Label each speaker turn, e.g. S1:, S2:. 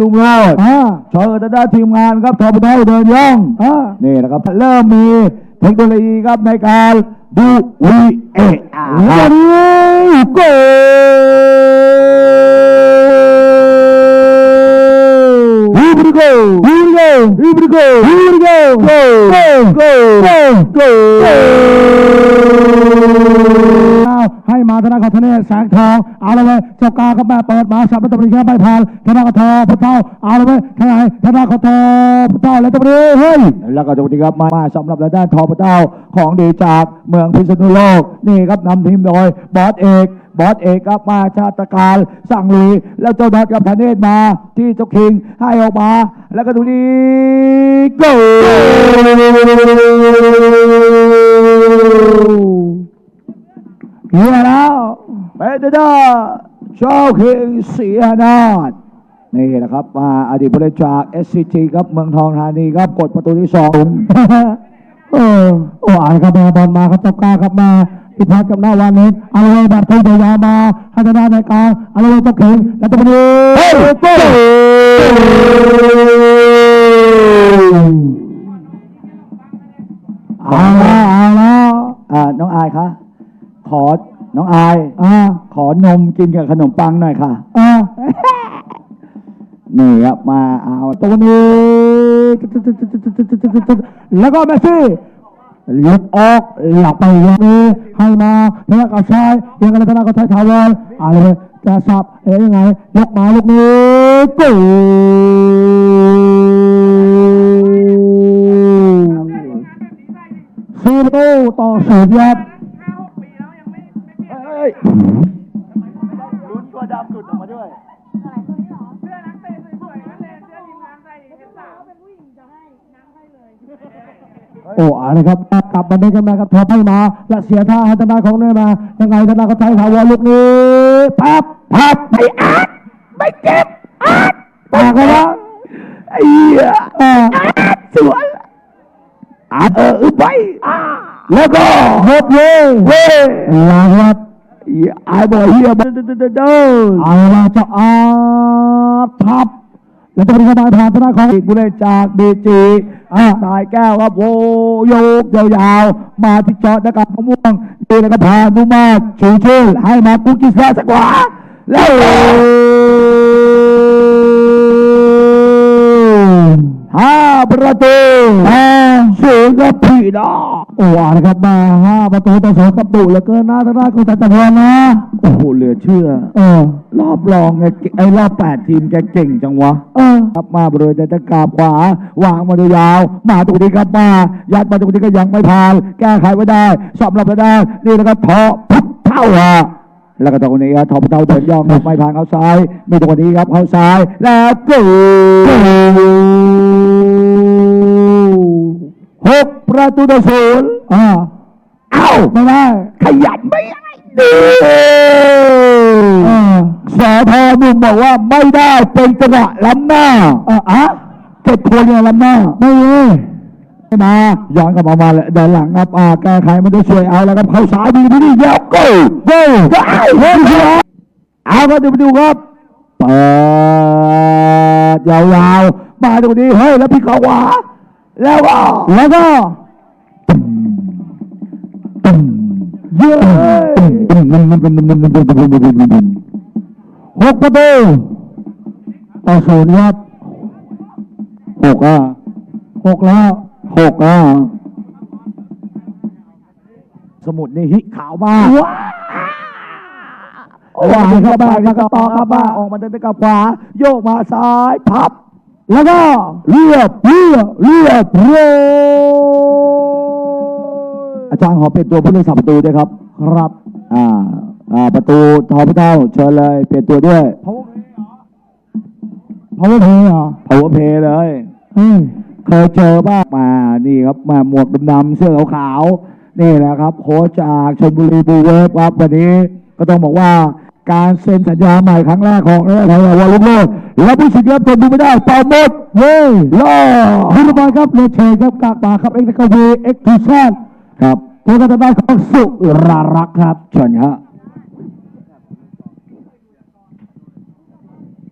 S1: ลุงโรด
S2: อ่า
S1: เชิญทางด้านทีมงานครับทอปเท่าเดินย่อง
S2: อ่า
S1: นี่นะครับ เริ่มมีเทคโนโลยีครับในการดูวีเอ
S2: แล้วนี้โก
S1: ฮีบริโกฮีบริโกฮีบริโกฮีบริโกโกโกโกโกโก
S2: ให้มาธนาคารทะเลแสงทองเอาละเว้ยเจ้ากากับแม่เปิดมาสับรัตบรีแค่ไม่ผ่านธนาคารทอพุทธเจ้าเอาละเว้ยทางไหนธนาคารทอพุทธเจ้าแล้วตบรีเฮ้ย
S1: แล้วก็สวัสดีครับมามาสำหรับด้านทอปเต้าของดีจากเมืองพิษณุโลกนี่ครับนำทีมโดยบอสเอกบอสเอกครับมาชาตการสั่งลุยแล้วเจ้าดอดกับธเนศมาที่เจ้าคิงให้ออกมา แล้วก็ดูดีโก
S2: เฮียแล้ว
S1: เบเดด้าเจ้าคิงเสียนาดนี่นะครับมาอดีตผู้เล่นจาก SCG ครับเมืองทองธานีครับกดประตูที่สอง
S2: เออโอ้อ่านครับมาบอลมาครับเจ้ากาครับมาพิพัฒน์กับหน้าวานิชเอาละเว้ยแบบทุ่งยาวมาให้ธนาในกลางเอาละเว้ยเจ้าขิงแล้วตบรีเฮ้ยโก้เอาแล้วเอาแล้ว
S1: อ่าน้องอายคะ ขอน้องอาย
S2: อ่า
S1: ขอนมกินกับขนมปังหน่อยค่ะ
S2: อ่า
S1: นี่ครับมาเอา
S2: ตรงนี้แล้วก็เมสซี่หลุดออกหลับไปอย่างนี้ให้มาธนากับชายยังกันธนากับชายถาวรอะไรจะสับเอ๊ยยังไงยกมาลูกนี้กูสี่ประตูต่อศูนย์ครับ
S1: เฮ้ย ลุ้นตัวดำหลุดออกมาด้วย
S3: เสื้อนักเตะสวยๆนั่นเลยเสื้อทีมงานใส่เห็นสาวเป็นผู้หญิงจะให้น้ำให้เลย
S2: โอ้อะไรครับกลับมาได้กันมากับทอให้มาและเสียท่าให้ธนาของเนี่ยมายังไงธนาก็ใช้ถาวรลูกนี้พับพับไม่อาดไม่เก็บอาดปากกันแล้ว
S1: ไอ้เหี้ย
S2: เออ
S1: สวยอาเอออึบไปแล้วก็
S2: หกเย่
S1: เฮ้ย
S2: ลางวัด
S1: ไอ้บอกเฮียเดินเดินเดินเดิน
S2: เอาละเจะอาดพับแล้วจะเป็นกระบายผ่านธนาของ
S1: อีกผู้เล่นจากบีจีอะนายแก้วครับโวโยกยาวๆ มาที่จอดนะครับมะม่วงดีนะครับพานุมาชูชื่อให้มากุ๊กกิสลาสักขวาแล้ว ห้าประตูห้าศูนย์ครับพี่น้อง
S2: โอ้อะไรครับมาห้าประตูต่อสองกับดุเหลือเกินนะธนาของแต่ตะวันนะ
S1: โอ้โหเหลือเชื่อ
S2: เออ
S1: รอบรองไงไอ้รอบแปดทีมแกเก่งจังวะ
S2: เออ
S1: ครับมาบริเวณจะกราบขวาวางมาดูยาว มาตรงนี้ครับมายัดมาตรงนี้ก็ยังไม่ผ่าน แก้ไขไม่ได้สำหรับไม่ได้ นี่นะครับทอพุทเท่าฮะแล้วก็ตรงนี้ครับทอพุทเท่าเดินย่องครับไม่ผ่านเข้าซ้าย มีตรงนี้ครับเข้าซ้ายแล้วกู ตูต่อศูนย์
S2: อ่า
S1: เอ้า
S2: ไม่ได้
S1: ขยันไม่ได้ดี
S2: เออ
S1: สอทอนุ่มบอกว่าไม่ได้เป็นจังหวะล้ำหน้า
S2: เอออะ
S1: เจ็ดคนเนี่ยล้ำหน้า
S2: ไม่เลย
S1: มาย้อนกลับมามาเลยเดินหลังครับอ่าแก้ไขไม่ได้ช่วยเอาแล้วครับเข้าซ้ายดีดีดีแล้วโก้โก้ก็เอาเฮ้ยเอาครับเดี๋ยวไปดูครับเปิดยาวๆมาตรงนี้เฮ้ยแล้วพี่เขาขวาแล้วก็
S2: แล้วก็
S1: เย้ย
S2: หกประตูต่อศูนย์ครับ
S1: หกอะ
S2: หกแล้ว
S1: หกอะสมุดนี่ฮิขาวมาก
S2: ว้า
S1: วางเข้าไปแล้วก็ต่อเข้ามาออกมาเดินไปกับขวา โยกมาซ้ายพับ
S2: แล้วก็
S1: เรียบเรียบเรียบโร อาจารย์ขอเป็นตัวผู้เล่นสามประตูด้วยครับ
S2: ครับ
S1: อ่า อ่า ประตูทอพิเท่าเชิญเลยเปลี่ยนตัวด้วย
S2: พาวเวอร์เพย์เหรอ
S1: power play เลย
S2: เฮ้ย
S1: เคยเจอบ้างมานี่ครับมาหมวกดำๆเสื้อขาวๆนี่แหละครับ โค้ชจากชลบุรีบูเวฟครับวันนี้ก็ต้องบอกว่าการเซ็นสัญญาใหม่ครั้งแรกของเออของวอลลุ่มโลกและผู้สิทธิ์ครับทนดูไม่ได้เป่าหมด
S2: เฮ้ย
S1: ล่อ
S2: คุณบอลครับเรียนเชิญครับกากบาครับเอ็กซ์กวีเอ็กซ์ทูแซน
S1: ครับ
S2: ตัวกันตนของสุรารักษ์ครับ
S1: เชิญฮะ